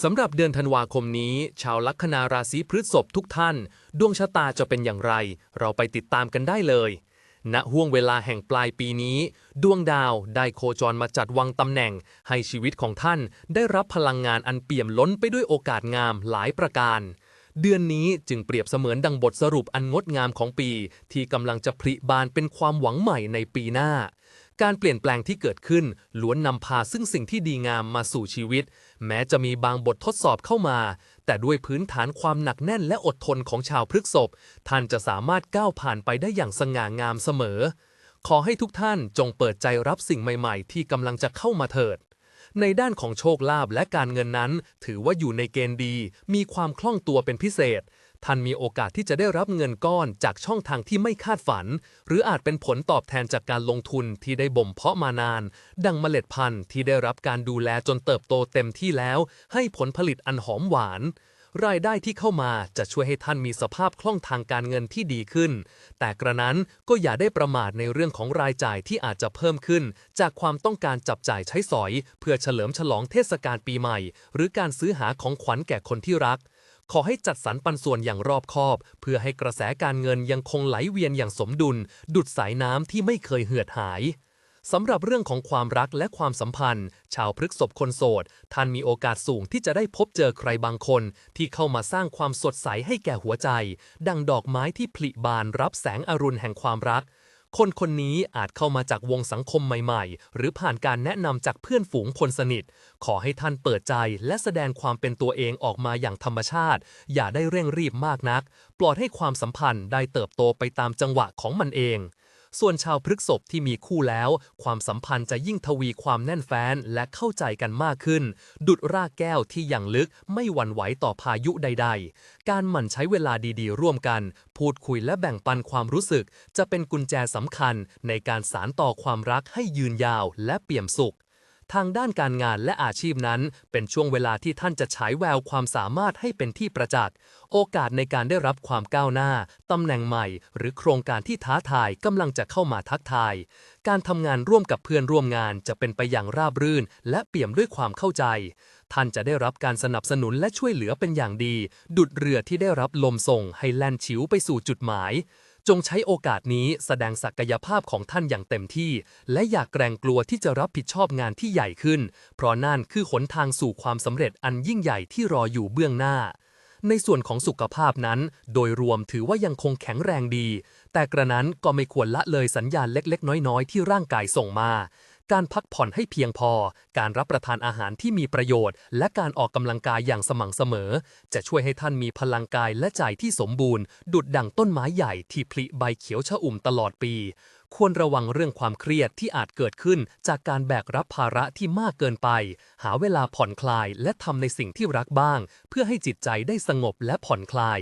สำหรับเดือนธันวาคมนี้ ชาวลัคนาราศีพฤษภทุกท่าน ดวงชะตาจะเป็นอย่างไร เราไปติดตามกันได้เลย ณห่วงเวลาแห่งปลายปีนี้ ดวงดาวได้โคจรมาจัดวางตำแหน่ง ให้ชีวิตของท่านได้รับพลังงานอันเปี่ยมล้นไปด้วยโอกาสงามหลายประการ เดือนนี้จึงเปรียบเสมือนดังบทสรุปอันงดงามของปี ที่กำลังจะผลิบานเป็นความหวังใหม่ในปีหน้า การเปลี่ยนแปลงที่เกิดขึ้นล้วนนำพาซึ่งสิ่งที่ดีงามมาสู่ชีวิต แม้จะมีบางบททดสอบเข้ามา แต่ด้วยพื้นฐานความหนักแน่นและอดทนของชาวพฤกษภท่านจะสามารถก้าวผ่านไปได้อย่างสง่างามเสมอ ขอให้ทุกท่านจงเปิดใจรับสิ่งใหม่ ๆ ที่กำลังจะเข้ามาเถิดในด้านของโชคลาภและการเงินนั้น ถือว่าอยู่ในเกณฑ์ดี มีความคล่องตัวเป็นพิเศษ ท่านมีโอกาสที่จะได้รับเงินก้อนจากช่องทางที่ไม่คาดฝัน หรืออาจเป็นผลตอบแทนจากการลงทุนที่ได้บ่มเพาะมานาน ดังเมล็ดพันธุ์ที่ได้รับการดูแลจนเติบโตเต็มที่แล้ว ให้ผลผลิตอันหอมหวานรายได้ที่เข้ามาจะช่วยให้ท่านมีสภาพคล่องทางการเงินที่ดีขึ้น แต่กระนั้นก็อย่าได้ประมาทในเรื่องของรายจ่ายที่อาจจะเพิ่มขึ้น จากความต้องการจับจ่ายใช้สอย เพื่อเฉลิมฉลองเทศกาลปีใหม่ หรือการซื้อหาของขวัญแก่คนที่รัก ขอให้จัดสรรปันส่วนอย่างรอบคอบ เพื่อให้กระแสการเงินยังคงไหลเวียนอย่างสมดุล ดุดสายน้ำที่ไม่เคยเหือดหายสำหรับเรื่องของความรักและความสัมพันธ์ ชาวพฤกษภคนโสด ท่านมีโอกาสสูงที่จะได้พบเจอใครบางคน ที่เข้ามาสร้างความสดใสให้แก่หัวใจ ดังดอกไม้ที่ผลิบานรับแสงอรุณแห่งความรัก คนคนนี้อาจเข้ามาจากวงสังคมใหม่ ๆ หรือผ่านการแนะนำจากเพื่อนฝูงคนสนิท ขอให้ท่านเปิดใจและแสดงความเป็นตัวเองออกมาอย่างธรรมชาติ อย่าได้เร่งรีบมากนัก ปล่อยให้ความสัมพันธ์ได้เติบโตไปตามจังหวะของมันเอง ส่วนชาวพฤกษบที่มีคู่แล้ว ความสัมพันธ์จะยิ่งทวีความแน่นแฟ้นและเข้าใจกันมากขึ้น ดุดรากแก้วที่ยังลึกไม่หวั่นไหวต่อพายุใด ๆ การหมั่นใช้เวลาดีๆ ร่วมกัน พูดคุยและแบ่งปันความรู้สึก จะเป็นกุญแจสำคัญในการสานต่อความรักให้ยืนยาวและเปี่ยมสุข ทางด้านการงานและอาชีพนั้น เป็นช่วงเวลาที่ท่านจะฉายแววความสามารถให้เป็นที่ประจักษ์ โอกาสในการได้รับความก้าวหน้า ตำแหน่งใหม่ หรือโครงการที่ท้าทายกำลังจะเข้ามาทักทาย การทำงานร่วมกับเพื่อนร่วมงานจะเป็นไปอย่างราบรื่น และเปี่ยมด้วยความเข้าใจ ท่านจะได้รับการสนับสนุนและช่วยเหลือเป็นอย่างดี ดุดเรือที่ได้รับลมส่งให้แล่นฉิวไปสู่จุดหมาย จงใช้โอกาสนี้แสดงศักยภาพของท่านอย่างเต็มที่ และอย่ากเกรงกลัวที่จะรับผิดชอบงานที่ใหญ่ขึ้น เพราะนั่นคือหนทางสู่ความสำเร็จอันยิ่งใหญ่ที่รออยู่เบื้องหน้า ในส่วนของสุขภาพนั้น โดยรวมถือว่ายังคงแข็งแรงดี แต่กระนั้นก็ไม่ควรละเลยสัญญาณเล็กๆ น้อยๆ ที่ร่างกายส่งมา การพักผ่อนให้เพียงพอ การรับประทานอาหารที่มีประโยชน์ และการออกกำลังกายอย่างสม่ำเสมอ จะช่วยให้ท่านมีพลังกายและใจที่สมบูรณ์ ดุดดั่งต้นไม้ใหญ่ที่ผลิใบเขียวชอุ่มตลอดปี ควรระวังเรื่องความเครียดที่อาจเกิดขึ้น จากการแบกรับภาระที่มากเกินไป หาเวลาผ่อนคลายและทำในสิ่งที่รักบ้าง เพื่อให้จิตใจได้สงบและผ่อนคลาย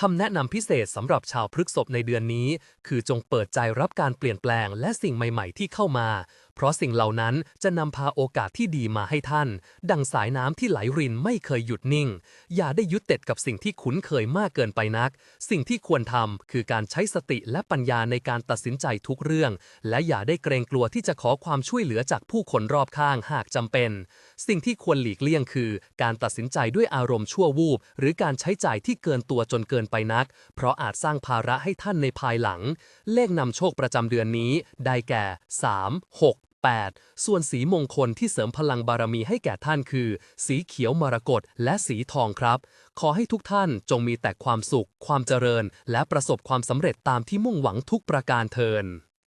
คำแนะนำพิเศษสำหรับชาวพฤกษภในเดือนนี้ คือจงเปิดใจรับการเปลี่ยนแปลงและสิ่งใหม่ ๆ ที่เข้ามา เพราะสิ่งเหล่านั้นจะนำพาโอกาสที่ดีมาให้ท่าน ดังสายน้ำที่ไหลรินไม่เคยหยุดนิ่ง อย่าได้ยึดติดกับสิ่งที่คุ้นเคยมากเกินไปนัก สิ่งที่ควรทำคือการใช้สติและปัญญาในการตัดสินใจทุกเรื่อง และอย่าได้เกรงกลัวที่จะขอความช่วยเหลือจากผู้คนรอบข้างหากจำเป็น สิ่งที่ควรหลีกเลี่ยงคือ การตัดสินใจด้วยอารมณ์ชั่ววูบ หรือการใช้จ่ายที่เกินตัวจนเกินไปนัก เพราะอาจสร้างภาระให้ท่านในภายหลัง เลขนำโชคประจำเดือนนี้ ได้แก่ 3 6 8 ส่วนสีมงคลที่เสริมพลังบารมีให้แก่ท่านคือ สีเขียวมรกตและสีทองครับ ขอให้ทุกท่านจงมีแต่ความสุข ความเจริญ และประสบความสำเร็จตามที่มุ่งหวังทุกประการเทิน